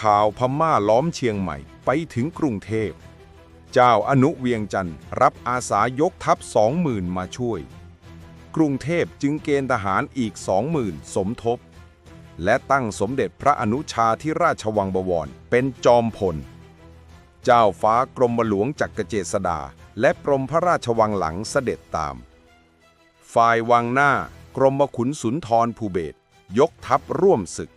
ข่าวพม่าล้อมเชียงใหม่ไปถึงกรุงเทพ เจ้าอนุเวียงจันทร์รับอาสายกทัพสองหมื่นมาช่วย กรุงเทพจึงเกณฑ์ทหารอีกสองหมื่นสมทบ และตั้งสมเด็จพระอนุชาที่ราชวังบวรเป็นจอมพล เจ้าฟ้ากรมหลวงจักรเจษดา และกรมพระราชวังหลังเสด็จตาม ฝ่ายวังหน้ากรมขุนสุนทรภูเบศยกทัพร่วมศึก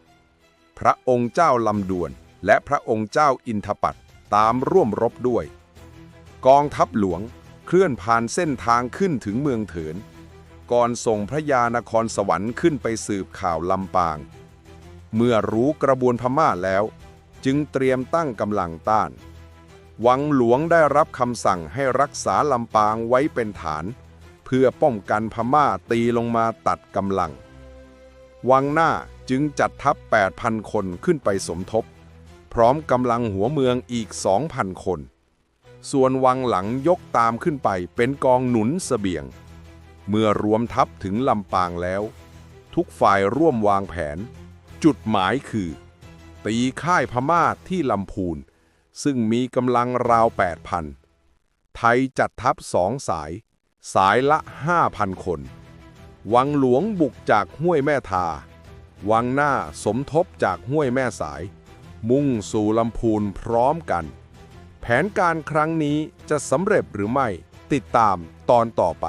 พระองค์เจ้าลำดวน และพระองค์เจ้าอินทปัตตามร่วมรบด้วย กองทัพหลวงเคลื่อนผ่านเส้นทางขึ้นถึงเมืองเถิน ก่อนส่งพระยานครสวรรค์ขึ้นไปสืบข่าวลำปาง เมื่อรู้กระบวนพม่าแล้ว จึงเตรียมตั้งกำลังต้าน วังหลวงได้รับคำสั่งให้รักษาลำปางไว้เป็นฐาน เพื่อป้องกันพม่าตีลงมาตัดกำลัง วังหน้าจึงจัดทัพ 8,000 คนขึ้นไปสมทบ พร้อมกำลังหัวเมืองอีก 2,000 คน ส่วนวังหลังยกตามขึ้นไปเป็นกองหนุนเสบียง เมื่อรวมทัพถึงลำปางแล้ว ทุกฝ่ายร่วมวางแผน จุดหมายคือ ตีค่ายพม่าที่ลำพูน ซึ่งมีกำลังราว 8,000 ไทยจัดทัพสองสาย สายละ 5,000 คน วังหลวงบุกจากห้วยแม่ทา วังหน้าสมทบจากห้วยแม่สาย มุ่งสู่ลำพูนพร้อมกัน แผนการครั้งนี้จะสำเร็จหรือไม่ติดตามตอนต่อไป